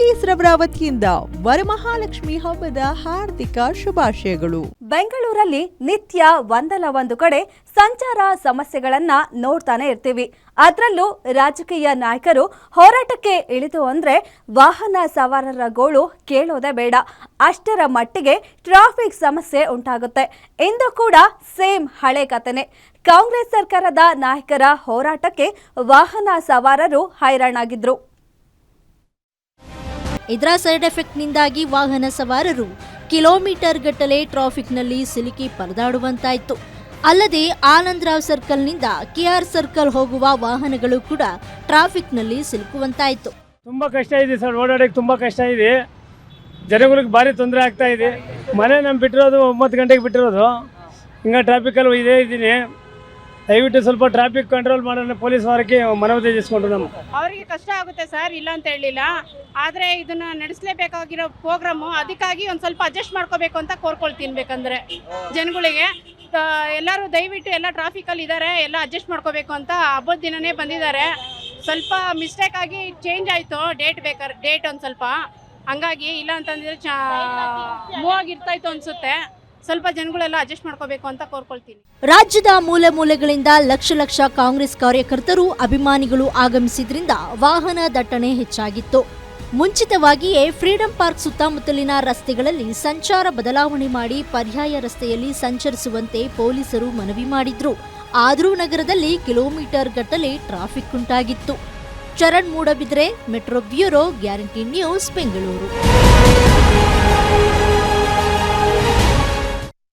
ವತಿಯಿಂದ ವರಮಹಾಲಕ್ಷ್ಮಿ ಹಬ್ಬದ ಹಾರ್ದಿಕ ಶುಭಾಶಯಗಳು. ಬೆಂಗಳೂರಲ್ಲಿ ನಿತ್ಯ ಒಂದಲ್ಲ ಒಂದು ಕಡೆ ಸಂಚಾರ ಸಮಸ್ಯೆಗಳನ್ನ ನೋಡ್ತಾನೆ ಇರ್ತೀವಿ. ಅದರಲ್ಲೂ ರಾಜಕೀಯ ನಾಯಕರು ಹೋರಾಟಕ್ಕೆ ಇಳಿದು ಅಂದ್ರೆ ವಾಹನ ಸವಾರರ ಗೋಳು ಕೇಳೋದೇ ಬೇಡ. ಅಷ್ಟರ ಮಟ್ಟಿಗೆ ಟ್ರಾಫಿಕ್ ಸಮಸ್ಯೆ ಉಂಟಾಗುತ್ತೆ. ಇಂದು ಕೂಡ ಸೇಮ್ ಹಳೆ ಕಥೆನೆ ಕಾಂಗ್ರೆಸ್ ಸರ್ಕಾರದ ನಾಯಕರ ಹೋರಾಟಕ್ಕೆ ವಾಹನ ಸವಾರರು ಹೈರಾಣಾಗಿದ್ರು. ಇದರ ಸೈಡ್ ಎಫೆಕ್ಟ್ನಿಂದಾಗಿ ವಾಹನ ಸವಾರರು ಕಿಲೋಮೀಟರ್ ಗಟ್ಟಲೆ ಟ್ರಾಫಿಕ್ನಲ್ಲಿ ಸಿಲುಕಿ ಪರದಾಡುವಂತಾಯಿತು. ಅಲ್ಲದೆ ಆನಂದರಾವ್ ಸರ್ಕಲ್ನಿಂದ ಕೆಆರ್ ಸರ್ಕಲ್ ಹೋಗುವ ವಾಹನಗಳು ಕೂಡ ಟ್ರಾಫಿಕ್ನಲ್ಲಿ ಸಿಲುಕುವಂತಾಯಿತು. ತುಂಬ ಕಷ್ಟ ಇದೆ ಸರ್ ಓಡಾಡಕ್ಕೆ ತುಂಬ ಕಷ್ಟ ಇದೆ. ಜನಗಳಿಗೆ ಭಾರಿ ತೊಂದರೆ ಆಗ್ತಾ ಇದೆ. ಮನೆ ನಮ್ಮ ಬಿಟ್ಟಿರೋದು ಒಂಬತ್ತು ಗಂಟೆಗೆ ಬಿಟ್ಟಿರೋದು. ಹಿಂಗೆ ಟ್ರಾಫಿಕಲ್ಲಿ ಇದೇ ಇದ್ದೀನಿ. ದಯವಿಟ್ಟು ಸ್ವಲ್ಪ ಟ್ರಾಫಿಕ್ ಕಂಟ್ರೋಲ್ ಮಾಡೋಣ ಪೊಲೀಸ್ ವಾರಕ್ಕೆ ಮನವಿ ತೆಗೆಸ್ಕೊಂಡ್ರು ಅವರಿಗೆ ಕಷ್ಟ ಆಗುತ್ತೆ ಸರ್, ಇಲ್ಲ ಅಂತ ಹೇಳಿಲ್ಲ. ಆದರೆ ಇದನ್ನ ನಡೆಸಲೇಬೇಕಾಗಿರೋ ಪ್ರೋಗ್ರಾಮು ಅದಕ್ಕಾಗಿ ಒಂದು ಸ್ವಲ್ಪ ಅಡ್ಜಸ್ಟ್ ಮಾಡ್ಕೋಬೇಕು ಅಂತ ಕೋರ್ಕೊಳ್ತೀನಿ ಬೇಕಂದ್ರೆ ಜನಗಳಿಗೆ. ಎಲ್ಲರೂ ದಯವಿಟ್ಟು ಎಲ್ಲ ಟ್ರಾಫಿಕಲ್ಲಿ ಇದಾರೆ, ಎಲ್ಲ ಅಡ್ಜಸ್ಟ್ ಮಾಡ್ಕೋಬೇಕು ಅಂತ ಹಬ್ಬದ ದಿನನೇ ಬಂದಿದ್ದಾರೆ. ಸ್ವಲ್ಪ ಮಿಸ್ಟೇಕ್ ಆಗಿ ಚೇಂಜ್ ಆಯಿತು ಡೇಟ್ ಬೇಕಾದ್ರೆ ಡೇಟ್ ಒಂದು ಸ್ವಲ್ಪ. ಹಂಗಾಗಿ ಇಲ್ಲ ಅಂತಂದರೆ ಚಾ ಮೂವ್ ಆಗಿರ್ತಾಯಿತ್ತು ಅನಿಸುತ್ತೆ. ಸ್ವಲ್ಪ ಜನಗಳೆಲ್ಲ ಅಡ್ಜಸ್ಟ್ ಮಾಡ್ಕೋಬೇಕು ಅಂತ ಕೋರ್ಕೊಳ್ತೀನಿ. ರಾಜ್ಯದ ಮೂಲೆ ಮೂಲೆಗಳಿಂದ ಲಕ್ಷ ಲಕ್ಷ ಕಾಂಗ್ರೆಸ್ ಕಾರ್ಯಕರ್ತರು ಅಭಿಮಾನಿಗಳು ಆಗಮಿಸಿದ್ರಿಂದ ವಾಹನ ದಟ್ಟಣೆ ಹೆಚ್ಚಾಗಿತ್ತು. ಮುಂಚಿತವಾಗಿಯೇ ಫ್ರೀಡಂ ಪಾರ್ಕ್ ಸುತ್ತಮುತ್ತಲಿನ ರಸ್ತೆಗಳಲ್ಲಿ ಸಂಚಾರ ಬದಲಾವಣೆ ಮಾಡಿ ಪರ್ಯಾಯ ರಸ್ತೆಯಲ್ಲಿ ಸಂಚರಿಸುವಂತೆ ಪೊಲೀಸರು ಮನವಿ ಮಾಡಿದ್ರು. ಆದರೂ ನಗರದಲ್ಲಿ ಕಿಲೋಮೀಟರ್ ಗಟ್ಟಲೆ ಟ್ರಾಫಿಕ್ ಉಂಟಾಗಿತ್ತು. Charan Moodbidri, metro bureau, guarantee news, Bengaluru.